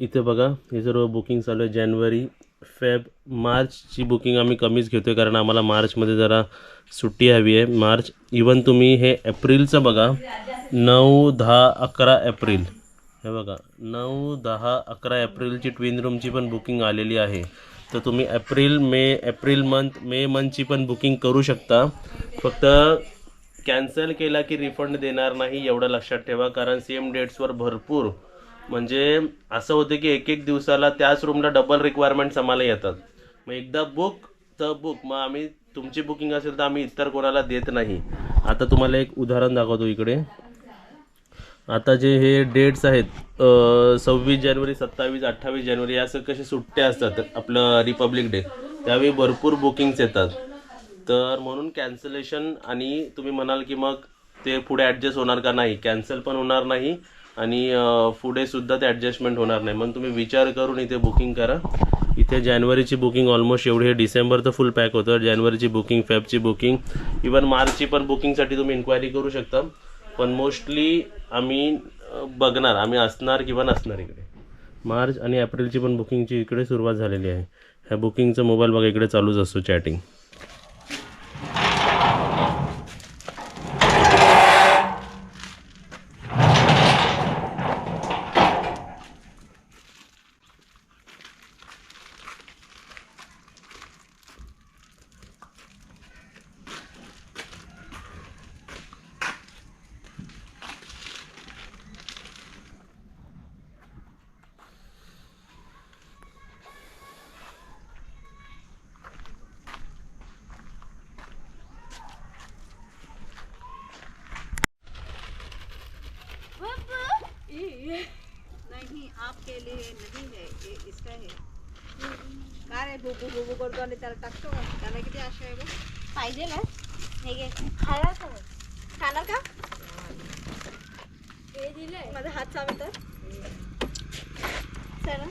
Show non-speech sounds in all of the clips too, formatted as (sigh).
इथे बघा हे सर्व बुकिंग चालू आहे. जानेवारी फेब मार्चची बुकिंग आम्ही कमीच घेतो आहे कारण आम्हाला मार्चमध्ये जरा सुट्टी हवी आहे. मार्च इवन तुम्ही हे एप्रिलचं बघा नऊ दहा अकरा एप्रिल. हे बघा नऊ दहा अकरा एप्रिलची ट्विन रूमची पण बुकिंग आलेली आहे. तर तुम्ही April May April month May मंथची पण बुकिंग करू शकता. फक्त कॅन्सल केला की रिफंड देणार नाही एवढं लक्षात ठेवा कारण सेम डेट्सवर भरपूर म्हणजे असं होतं की एक एक दिवसाला त्याच रूमला डबल रिक्वायरमेंट्स आम्हाला येतात. मग एकदा बुक तर बुक मग आम्ही तुमची बुकिंग असेल तर आम्ही इतर कोणाला देत नाही. आता तुम्हाला एक उदाहरण दाखवतो इकडे. आता जे हे डेट्स आहेत सव्वीस जानेवारी सत्तावीस अठ्ठावीस जानेवारी या कसे सुट्ट्या असतात? आपलं रिपब्लिक डे त्यावेळी भरपूर बुकिंग्स येतात. तर म्हणून कॅन्सलेशन आणि तुम्ही म्हणाल की मग ते पुढे ॲडजस्ट होणार का नाही? कॅन्सल पण होणार नाही. आणि पुढे सुद्धा ते ॲडजस्टमेंट होणार नाही. म्हणून तुम्ही विचार करून इथे बुकिंग करा. इथे जानेवारीची बुकिंग ऑलमोस्ट एवढी आहे. डिसेंबर तर फुल पॅक होतं. जानेवारीची बुकिंग फेबची बुकिंग इवन मार्चची पण बुकिंगसाठी तुम्ही इन्क्वायरी करू शकता. पण मोस्टली आम्ही बघणार. आम्ही असणार किंवा नसणार इकडे. मार्च आणि एप्रिलची पण बुकिंगची इकडे सुरुवात झालेली आहे. ह्या बुकिंगचं मोबाईल बघा इकडे चालूच असतो चॅटिंग नाही आपके लिए नहीं है ये इसका है। काय रे बुबू करतो आणि त्याला टाकतो का? त्याला किती आशा आहे बघ पाहिजे ना हे। घे खायला काय खाणार का हे दिलंय माझा हात चावे तर चला।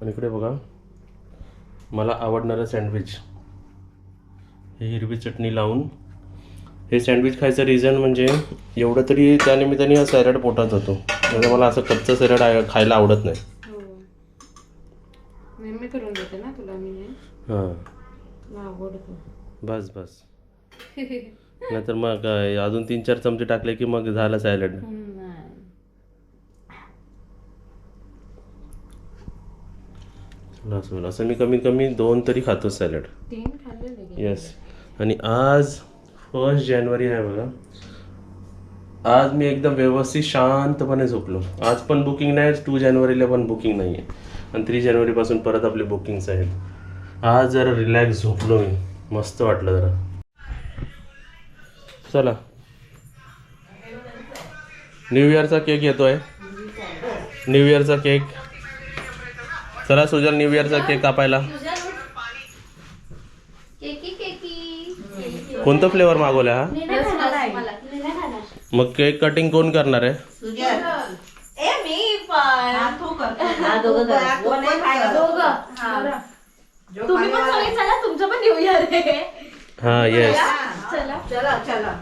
आणि इकडे बघा. मला आवडणारं सँडविच हे हिरवी चटणी लावून. हे सँडविच खायचं रिझन म्हणजे एवढं तरी त्या निमित्ताने हा सॅलड पोटात जातो. म्हणजे मला असं कच्चं सॅलड खायला आवडत नाही. हो. हे. हां. बस बस. (laughs) नाहीतर मग अजून तीन चार चमचे टाकले की मग झालं सॅलड नाही असं मी कमीत कमी दोन तरी खातो सॅलड येस आणि आज फर्स्ट जानेवारी आहे बघा. आज मी एकदम व्यवस्थित शांतपणे झोपलो. आज पण बुकिंग नाही टू जानेवारीला पण बुकिंग नाही आहे आणि थ्री जानेवारीपासून परत आपले बुकिंग्स आहेत. आज जरा रिलॅक्स झोपलो मी. मस्त वाटलं जरा. चला. न्यू इयरचा केक येतो आहे न्यू इयरचा केक चला सुजल न्यू इयरचा केक कापायला केकी केकी कोणतं फ्लेवर मागवला हा? मग केक कटिंग कोण करणार आहे? ए मी पण. तू कर. दोघं दोघं हा. तुम्ही पण सगळे चला तुमचं पण हा येस चला. चला. चला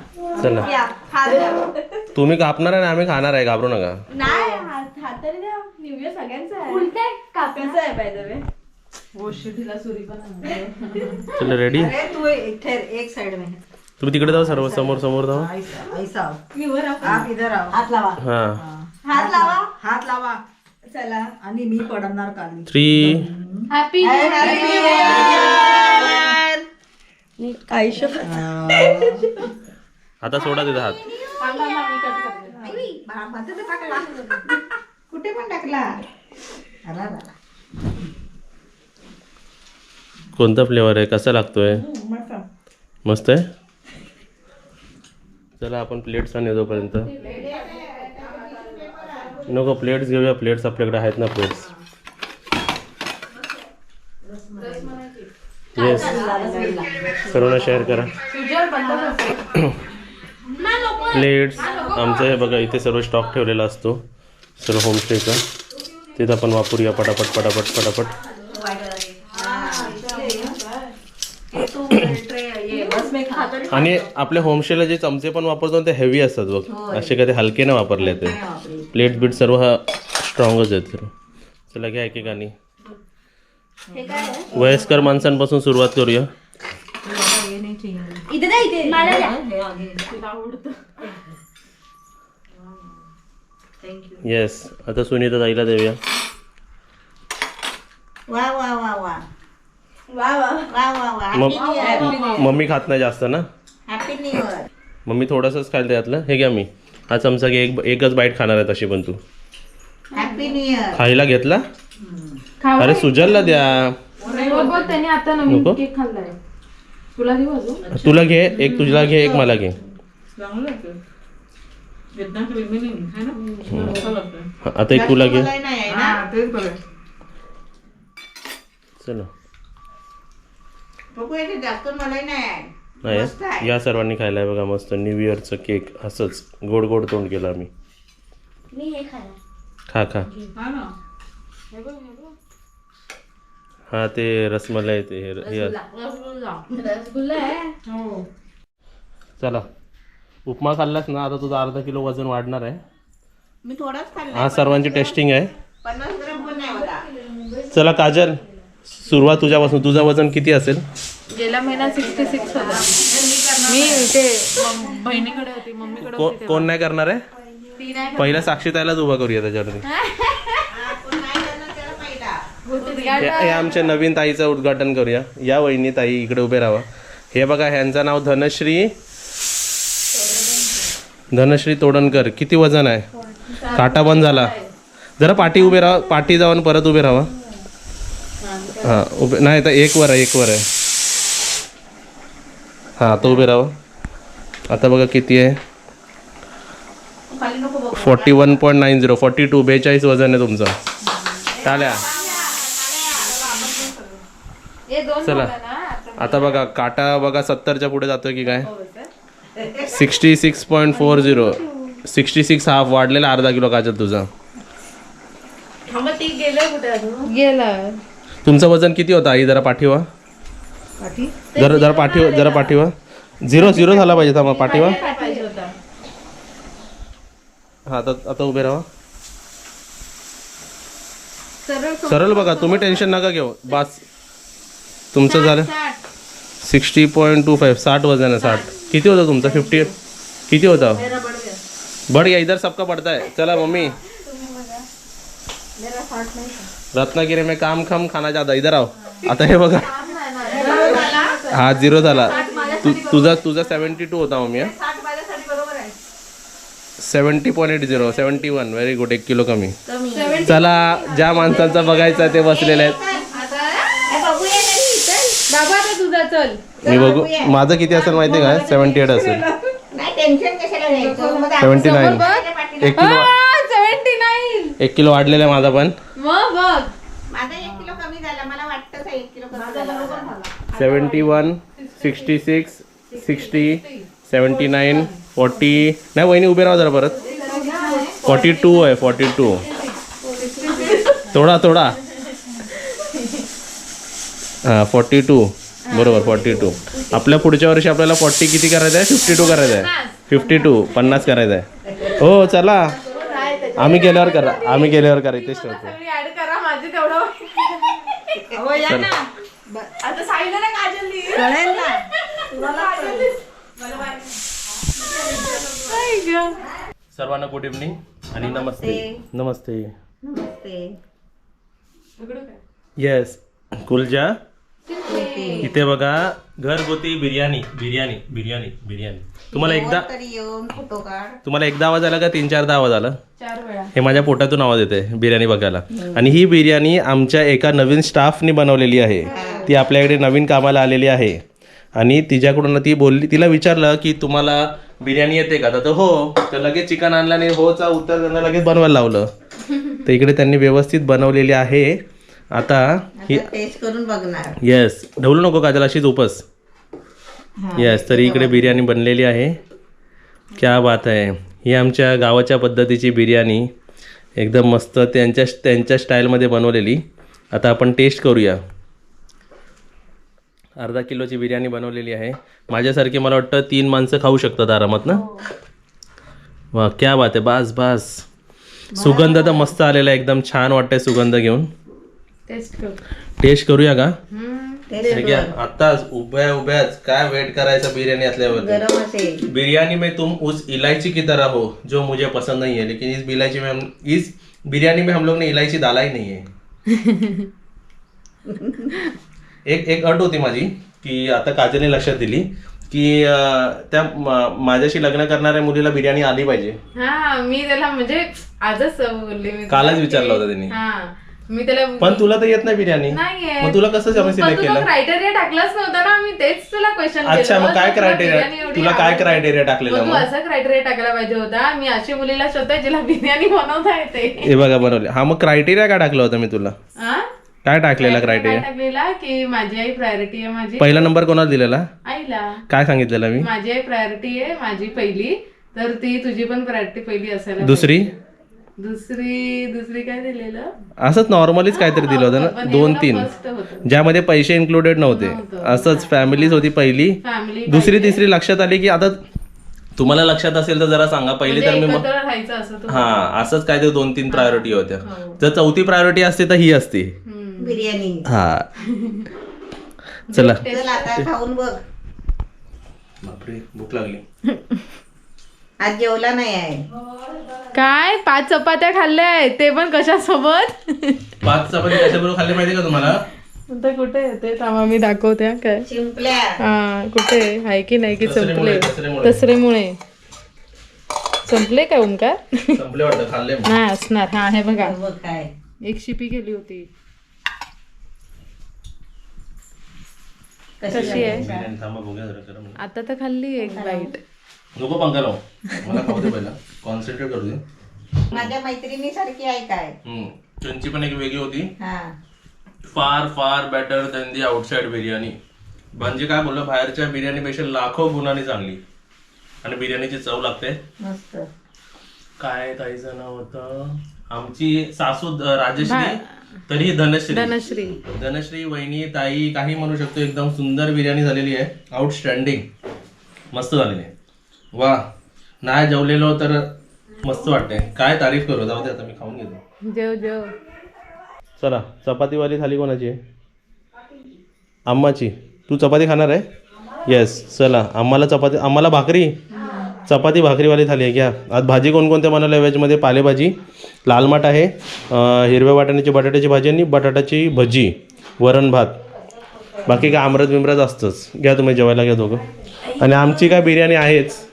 चला. या हात द्या. तुम्ही कापणार आहे आणि आम्ही खाणार आहे घाबरू नका. नाही हात द्या. न्यू इयर सगळ्यांचा आहे उलटे काकांचा आहे पाहिजे चला रेडी अरे तू इधर एक साइड में है तुम्ही तिकडे जाऊ सर्व समोर समोर जाऊ? इधर आओ. हात लावा. हा. हात लावा. हात लावा. चला. आणि मी पडणार थ्री हॅपी आता सोडा तिथं हात. (laughs) कुठे पण टाकला. कोणता फ्लेवर आहे? कसा लागतोय? मस्त मस्त आहे? चला आपण प्लेट्स आणि तोपर्यंत नको प्लेट्स घेऊया. प्लेट्स आपल्याकडे आहेत ना प्लेट्स येस सर्वांना शेअर करा. प्लेट्स आमचं हे बघा इथे सर्व स्टॉक ठेवलेला असतो. सर्व होमस्टेचा तिथं आपण वापरूया. पटापट पटापट पटापट बस मी खातो आणि आपल्या होमस्टेला जे चमचे पण वापरतो ते हेवी असतात बघ. असे कधी हलके नाही वापरले ते. प्लेट बीट सर्व हा स्ट्रॉंगच आहेत. चला घ्या एकेकानी? वयस्कर माणसांपासून सुरुवात करूया. येस आता सुनीता ताईला देऊया. वा वा वा वा. वा वा वा. वा वा मम- मम्मी खात नाही जास्त ना? हॅपी न्यू इयर मम्मी थोडंसंच खायला त्यातलं हे घ्या मी. हा चमचा घे. एक एकच बाईट खाणार आहे तशी पण तू. हॅपी न्यू इयर खायला घेतला? खाऊ अरे सुजलला द्या. बघ बघ त्याने आता नवीन नको? केक खाल्लाय. तुला देऊ अजून? तुला घे. एक तुझ्याला घे एक मला घे. हा, आता एक तुला घे. मलाही नाही आहे ना? चलो. जास्त नाही आहे. मस्त आहे? आहे. या सर्वांनी खायला बघा मस्त न्यू इयरचं केक असंच. गोड गोड तोंड केलं आम्ही. मी हे खाणार. खा खा. हा ते रसमलाई ते हे हे- रसगुल्ला. आहे? हो. चला. उपमा खाल्लास ना आता तुझा अर्धा किलो वजन वाढणार आहे. मी थोडाच खाल्ला हा सर्वांची टेस्टिंग आहे. पन्नास ग्राम पण नाही होता चला काजल सुरुवात तुझ्यापासून. तुझं वजन किती असेल? गेल्या महिन्यात सिक्स्टी सिक्स होता. मी मम- बहिणीकडे होती मम्मीकडे को- होती कोण नाही करणार आहे? ती नाही पहिला साक्षी ताईलाच उभा करूया त्याच्यावरती. हा, कोण नाही करणार त्याला पहिला. हे हे आमच्या नवीन ताईचं उद्घाटन करूया. या वहिनी ताई इकडे उभे राहा हे बघा ह्यांचं नाव धनश्री धनश्री तोडणकर. किती वजन आहे? काटा बंद झाला. जरा पाठी उभे राहा पाठी जाऊन परत उभे राहा हां उभे नाही तर एक वर आहे एक वर आहे. हां आता उभे राहा. आता बघा किती आहे. खाली नको बघ. Forty one point nine zero forty two बेचाळीस वजन आहे तुमचं. टाल्या हे दोन चला. आता बघा. काटा बघा सत्तरच्या पुढे जातोय की काय? Sixty six point four zero. Sixty six half वाढलेला अर्धा किलो काजल तुझा. गेला. तुमचं वजन किती होतं आई? जरा पाठीवा. जरा जरा पाठीवा जरा पाठीवा झिरो झिरो झाला पाहिजे पाठीवा होता हा आता आता उभे राहा. सरळ बघा तुम्ही टेन्शन नका घेऊ. बास. तुमचं झालं. Sixty point two five. साठ वजन आहे साठ. किती होतं तुमचं? फिफ्टी किती होता? बढ़ गया. इधर सबका पड़ता है. चला मम्मी. रत्नागिरी में काम खम खाना ज्यादा. इधर आओ. आता हे बघा. हा झिरो झाला. तु- तुझा तुझा सेवन्टी टू होता मम्मी साठ माझ्यासाठी बरोबर आहे. Seventy point eight zero seventy one very good एक किलो कमी. चला ज्या माणसांचं बघायचं ते बसलेले आहेत. हे बघूया तरी चल. बाबा आता तुझा चल. मी बघू माझं किती असेल माहिती आहे का? सेवन्टी एट असेल. सेवन्टी नाईन एक किलो सेव्हन्टी नाईन एक किलो वाढलेला आहे माझा पण मग बघ माझा एक किलो कमी झाला मला वाटतंच आहे एक किलो कमी झाला seventy one sixty six sixty seventy nine forty. नाही वहिनी उभे राहा जरा परत. फॉर्टी टू आहे फॉर्टी टू. थोडा थोडा हां फॉर्टी टू. बरोबर फॉर्टी टू. आपल्या पुढच्या वर्षी आपल्याला फॉर्टी किती करायचं आहे फिफ्टी टू करायचं आहे फिफ्टी टू पन्नास करायचं आहे हो चला. आम्ही गेल्यावर करा. आम्ही गेल्यावर करा. इथेच ठेवतो. हो आता साईला ना. काजल दी कळेल ना सर्वांना गुड इव्हनिंग आणि नमस्ते. नमस्ते. नमस्ते. येस कुलजा? इथे बघा. घरगुती बिर्याणी बिर्याणी बिर्याणी बिर्याणी. तुम्हाला एकदा तरी येऊन फोटो काढ. तुम्हाला एकदा आवाज आला का? तीन चारदा आवाज आला? चार वेळा. हे माझ्या पोटातून आवाज येते बिर्याणी बघायला. आणि ही बिर्याणी आमच्या एका नवीन स्टाफनी बनवलेली आहे. ती आपल्याकडे नवीन कामाला आलेली आहे. आणि तिच्याकडून ती बोलली तिला विचारलं की तुम्हाला बिर्याणी येते का? तर हो तर लगेच चिकन आणलं आणि होचा उत्तर त्यांना लगेच बनवायला लावलं. तर इकडे त्यांनी व्यवस्थित बनवलेली आहे. आता ही टेस्ट करून बघणार. येस ढवलू नको काजल अशीच उपस. येस तरी इकडे बिर्याणी बनलेली आहे. क्या बात आहे. ही आमच्या गावाच्या पद्धतीची बिर्याणी. एकदम मस्त त्यांच्या त्यांच्या स्टाईलमध्ये बनवलेली. आता आपण टेस्ट करूया. अर्धा किलोची बिर्याणी बनवलेली आहे. माझ्यासारखी मला वाटतं तीन माणसं खाऊ शकतात आरामात ना? वा क्या बात आहे. बास बास. सुगंध तर मस्त आलेला आहे. एकदम छान वाटतंय सुगंध घेऊन. टेस्ट कर. टेस्ट करूया का? ठीक आहे आताच उभ्या उभ्याच काय वेट करायचं बिर्याणी असल्यावर गरम असेल. बिरयानी में तुम उस इलायची की तरह हो जो मुझे पसंद नहीं है लेकिन इस इलायची में हम इस बिरयानी में हम लोग ने इलायची डाला ही नहीं है। (laughs) एक एक अट होती माझी की आता काजलने लक्षात दिली की अं, त्या म- माझ्याशी लग्न करणाऱ्या मुलीला बिर्याणी आली पाहिजे. हा मी त्याला म्हणजे आजच बोलले मी कालच विचारलं होतं त्यांनी हा. मी त्याला पण तुला तर येत नाही बिर्याणी. नाहीये. मग तुला कसं पण सिलेक्ट केलं? क्रायटेरिया टाकलाच नव्हता ना मी तेच तुला क्वेश्चन अच्छा मग काय क्रायटेरिया तुला काय क्रायटेरिया टाकलेलं तू असा क्रायटेरिया टाकायला पाहिजे होता मी अशी मुलीला शोधते जिला बिर्याणी बनवता येते. हे बघा बनवले हा मग क्रायटेरिया काय टाकलं होतं मी तुला? काय टाकलेला क्रायटेरिया टाकलेला? की माझी आई प्रायोरिटी आहे माझी. पहिला नंबर कोणाला दिलेला? आईला. काय सांगितलेलं मी? माझी आई प्रायोरिटी आहे माझी पहिली तर ती तुझी पण प्रायोरिटी पहिली असायला दुसरी. दुसरी दुसरी काय दिलेलं? असंच नॉर्मलीच काहीतरी दिलं होतं ना दोन तीन. ज्यामध्ये पैसे इन्क्लुडेड नव्हते. असंच फॅमिलीच होती पहिली. दुसरी तिसरी लक्षात आली की आता तुम्हाला लक्षात असेल तर जरा सांगा. पहिली तर मी मग हा असंच काहीतरी दोन तीन प्रायोरिटी होत्या. हो. जर चौथी प्रायोरिटी असते तर ही असती. बिर्याणी. हा. (laughs) चला. चल आता खाऊन बघ. बापरे भूक लागली. (laughs) आज जेवला नाही आहे. काय? पाच चपात्या खाल्ल्या आहेत. ते पण कशासोबत? पाच चपाती कशाबरोबर खाल्ली माहिती का तुम्हाला? आता कुठे आहे? ते थांबा मी दाखवते हा काय? शिंपल्या. हा कुठे? आहे? आहे की नाही की संपले? दसऱ्यामुळे. दसरेमुळे संपले काय ओंकार? संपले वाटतं खाल्ले नाही असणार. हा हे बघा. बघ काय. एक शिपी गेली होती. कशी कशी आहे? बिर्याणी थांबा बघूया जरा करा म्हणून. आता तर खाल्ली एक बाईट नको पंखा लावू. मला खाऊ दे पहिला. कॉन्सन्ट्रेट करू दे. माझ्या मैत्रिणी सारखी आहे काय? हम्म. त्यांची पण एक वेगळी होती. हा. फार फार better than the outside biryani म्हणजे काय बोललं बाहेरच्या बिर्याणीपेक्षा लाखो गुणांनी चांगली. आणि बिर्याणीची चव लागते. मस्त. काय ताईचं नाव होतं? आमची सासू द- राजश्री तरी धनश्री. धनश्री. धनश्री वहिनी ताई काही म्हणू शकतो एकदम सुंदर बिर्याणी झालेली आहे. आउटस्टँडिंग मस्त झालेली आहे. वा. नाही जेवलेलो तर मस्त वाटते काय तारीफ करू? जाऊ दे आता मी खाऊन घेतो. जेव जेव. चला चपातीवाली थाली कोणाची आहे? आम्माची. तू चपाती खाणार आहे? येस चला. आम्हाला चपाती आम्हाला भाकरी? चपाती भाकरीवाली थाली आहे. घ्या. आज भाजी कोणकोणत्या बनवल्या? आहे व्हेजमध्ये पालेभाजी लाल माठ आहे अं, हिरव्या वाटाण्याची बटाट्याची भाजी आणि बटाट्याची भजी वरण भात. बाकी काय आमरस बिमरस असतंच. घ्या तुम्ही जेवायला घ्या दोघं. आणि आमची काय बिर्याणी आहेच.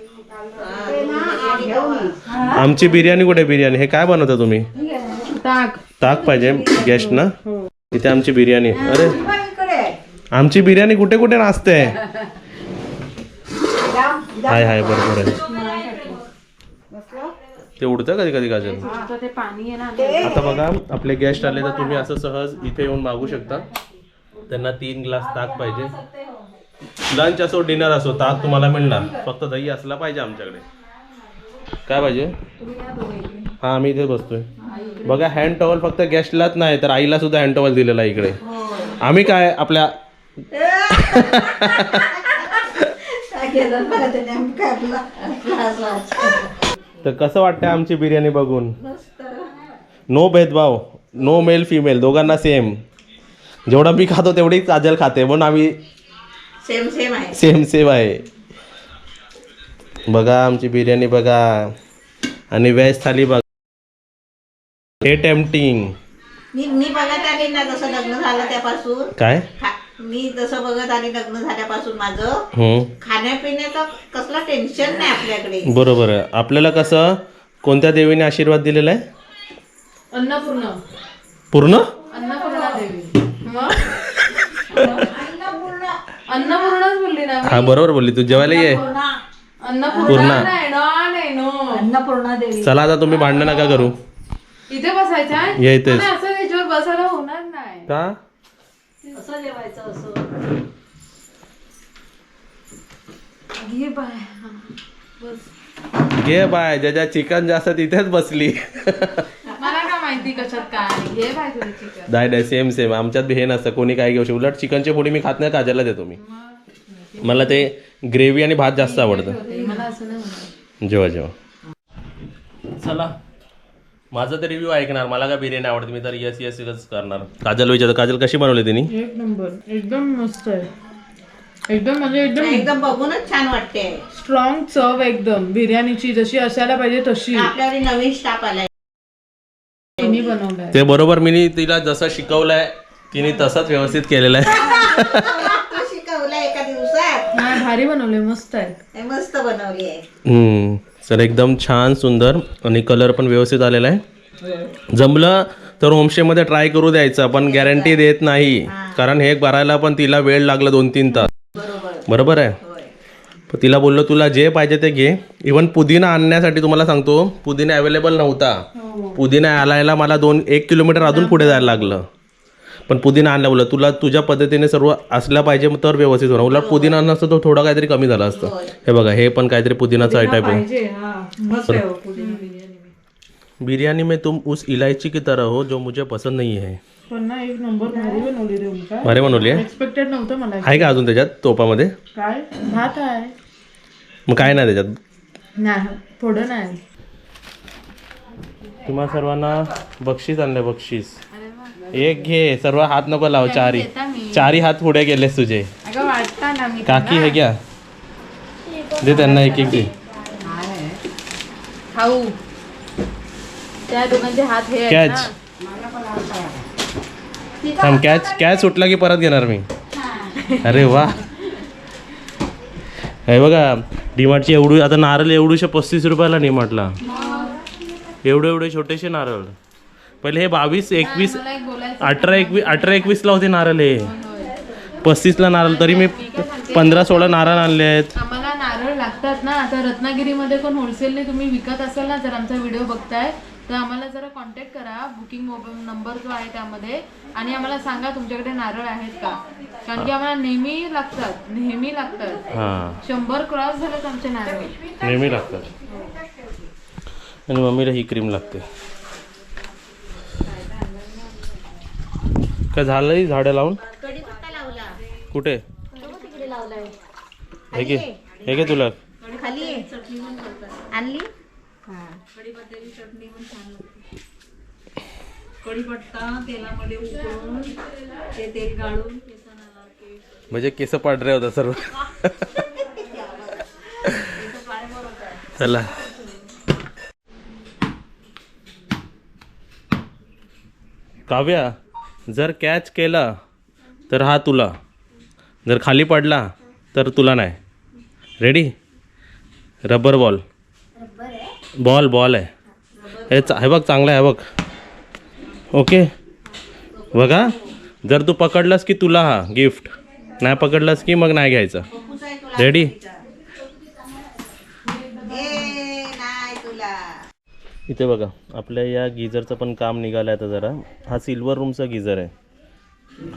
आमची बिर्याणी कुठे बिर्याणी? हे काय बनवता तुम्ही? ताक. ताक पाहिजे गेस्ट ना? इथे आमची बिर्याणी. अरे. आमची बिर्याणी कुठे कुठे नाचते? हाय हाय बरोबर आहे. ते उडतं कधी कधी काजल आता बघा आपले गेस्ट आले तर तुम्ही असं सहज इथे येऊन मागू शकता. त्यांना तीन ग्लास ताक पाहिजे. लंच असो डिनर असो ताक तुम्हाला मिळणार. फक्त दही असला पाहिजे आमच्याकडे. काय पाहिजे? हा आम्ही इथे बसतोय. बघा हँड टॉवल फक्त गेस्टलाच नाही तर आईला सुद्धा हँड टॉवल दिलेला आहे इकडे. आम्ही काय आपल्या. तर कसं वाटतं आमची बिर्याणी बघून? नो भेदभाव नो मेल फिमेल दोघांना सेम जेवढा मी खातो तेवढी काजल खाते म्हणून आम्ही सेम सेम आहे. सेम सेम आहे. बघा आमची बिर्याणी बघा. आणि व्हेज थाली बघा. हे टेम्पटिंग. मी मी बघत आली ना जसं लग्न झालं त्यापासून. काय? खा- मी जसं बघत आली लग्न झाल्यापासून माझं. हम्म. खाण्यापिण्याचं कसलं टेन्शन नाही आपल्याकडे. बरोबर आहे. आपल्याला कसं कोणत्या देवीने आशीर्वाद दिलेला आहे? अन्नपूर्ण. पूर्ण? अन्नपूर्णा देवी. मग? अन्नपूर्णाच बोलली ना हा बरोबर बोलली. तू जेवायला ये. अन्नपूर्णा नाही नो नाही नो अन्नपूर्णा देवी. चला आता तुम्ही भांडण नका करू. इथे बसायचं? ये असं त्याच्यावर बसायला होणार नाही. का? असं जेवायचं असं. घे बाय बस. घे बाय ज्याच्या चिकन जास्त तिथेच बसली. मला का माहिती माहिती कशात काय माहिती तुला चिकन. नाही नाही सेम सेम आमच्यात हे नसतं. कोणी काय घेऊ शकतो? उलट चिकनचे पोळी मी खात नाही काजाला देतो मी. मला ते ग्रेव्ही आणि भात जास्त आवडतं. मला असं नाही म्हणत जेव्हा जेव्हा. चला. माझा तर रिव्ह्यू ऐकणार. मला काय बिर्याणी आवडते? मी तर यस यस यस करणार. काजल विचारतो. काजल कशी बनवली तिने? एक नंबर. एकदम मस्त आहे. एकदम म्हणजे एकदम एकदम बघूनच छान वाटते. स्ट्रॉंग चव एकदम. बिर्याणीची जशी असायला पाहिजे तशी. आपल्यावर नवीन स्टाफ आलाय. तिने बनवलाय. ते बरोबर मी तिला जसं शिकवलंय तिने तसंच व्यवस्थित केलेलं आहे (laughs) तू शिकवलंय एका दिवसात नाही भारी बनवले मस्त आहे. हे मस्त बनवली आहे. हम्म. तर एकदम छान सुंदर आणि कलर पण व्यवस्थित आलेला आहे. जमलं तर होमस्टेमध्ये ट्राय करू द्यायचं पण गॅरंटी देत नाही. कारण हे भरायला पण तिला वेळ लागला दोन तीन तास. बरोबर. आहे. होय. पण तिला बोललो तुला जे पाहिजे ते घे. इवन पुदिना आणण्यासाठी तुम्हाला सांगतो पुदिना अवेलेबल नव्हता. पुदिना आलायला मला दोन एक किलोमीटर अजून पुढे जायला लागलं. पण पुदिना आणला बोललं तुला तुझ्या पद्धतीने सर्व असला पाहिजे तर व्यवस्थित होणार. उलट पुदिना नसतं तो थोडा काहीतरी कमी झाला असतं. हे बघा हे पण काहीतरी पुदिनाचा टाईप आहे. पाहिजे हा मस्त आहे पुदिना बिर्याणी में. बिरयानी में तुम उस इलायची की तरह हो जो मुझे पसंद नहीं है. पण ना एक नंबर भारी बनवली आहे? एक्सपेक्टेड नव्हतं मला आहे का अजून त्याच्यात तोपामध्ये? काय? भात आहे. मग काय नाही त्याच्यात? नाही थोडं नाही. तुम्हा सर्वांना बक्षीस आणलंय बक्षीस. एक घे सर्व हात नको लाव चारी. चारी हात पुढे गेलेस तुझे. काकी हे घ्या. दे त्यांना एक एक दे. खाऊ. त्या दोघांचे हात हे आहेत कॅच. थांब कॅच कॅच सुटला की परत घेणार मी? अरे वा. हे बघा डीमार्टची एवढी आता नारळ एवढूशे पस्तीस रुपयाला डीमार्टला. एवढे एवढे छोटेसे नारळ. पहिले हे बावीस एकवीस अठरा एकवीस अठरा एकवीसला होते नारळ हे. पस्तीसला नारळ तरी मी पंधरा सोळा नारळ आणले आहेत. आम्हाला नारळ लागतात ना आता रत्नागिरीमध्ये कोण होलसेलने तुम्ही विकत असाल ना जर आमचा व्हिडिओ बघताय. तर आम्हाला जरा कॉन्टॅक्ट करा. बुकिंग मोबाईल नंबर जो आहे त्यामध्ये. आणि आम्हाला सांगा तुमच्याकडे नारळ आहेत का? कारण की आम्हाला नेहमी लागतात नेहमी लागतात. हां. शंभर क्रॉस झालेत आमचे नारळ. नेहमी लागतात. आणि मम्मीला ही क्रीम लागते. काय झालंय झाडं लावून? कढीपत्ता लावला? कुठे? हे घे हे घे तुला. खाली आहे. आणली? कढीपत्ता तेलामध्ये उकळून ते तेल गाळून म्हणजे केस पांढरे होता सर्व. चला. काव्या जर कॅच केला तर हा तुला. जर खाली पडला तर तुला नाही. Ready rubber ball ball ball आहे. हे चा हे बघ चांगलं आहे बघ. ओके बघा. जर तू पकडलास की तुला हा गिफ्ट नाही पकडलास की मग नाही घ्यायचं. रेडी ए नाही तुला इथे बघा आपल्या या गिझरचं पण काम निघालं आहे आता जरा. हा सिल्वर रूमचा गिझर आहे.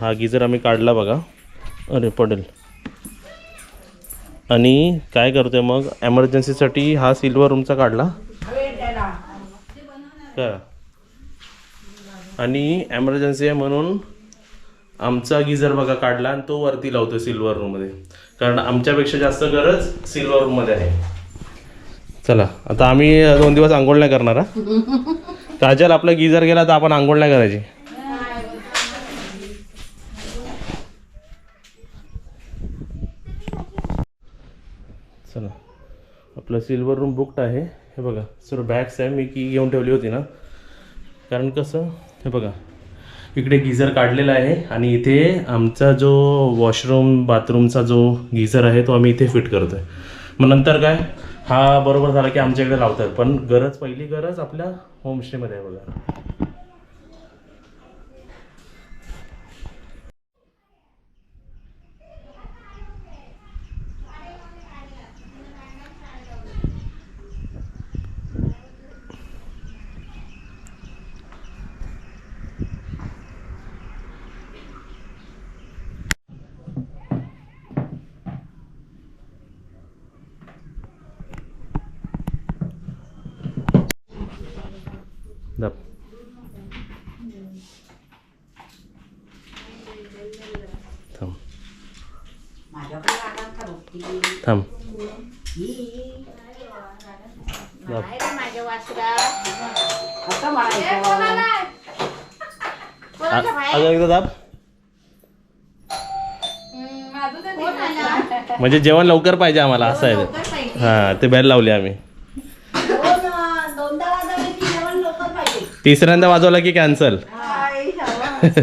हा गिझर आम्ही काढला बघा. अरे पडेल. आणि काय करतोय मग? एमर्जन्सीसाठी हा सिल्वर रूमचा काढला. का आणि एमर्जन्सी आहे म्हणून आमचा गिझर बघा काढला आणि तो वरती लावतो सिल्वर रूममध्ये. कारण आमच्यापेक्षा जास्त गरज सिल्वर रूममध्ये आहे. चला आता आम्ही दोन दिवस आंघोळ नाही करणार हा. (laughs) काजल आपला गिझर गेला तर आपण आंघोळ नाही करायची. चला आपलं सिल्वर रूम बुकड आहे. हे बघा सर्व बॅग्स आहे. मी की घेऊन ठेवली होती ना. कारण कसं हे बघा इकडे गिझर काढलेला आहे आणि इथे आमचा जो वॉशरूम बाथरूमचा जो गिझर आहे तो आम्ही इथे फिट करतो आहे मग नंतर काय? हा बरोबर झाला की आमच्या इकडे लावतात. पण गरज पहिली गरज आपल्या होमस्टेमध्ये आहे बघा. Да. Там. Там. दाब दाब म्हणजे जेवण लवकर पाहिजे आम्हाला असं आहे हां ते बेल लावली आम्ही तिसऱ्यांदा वाजवला की कॅन्सल (laughs)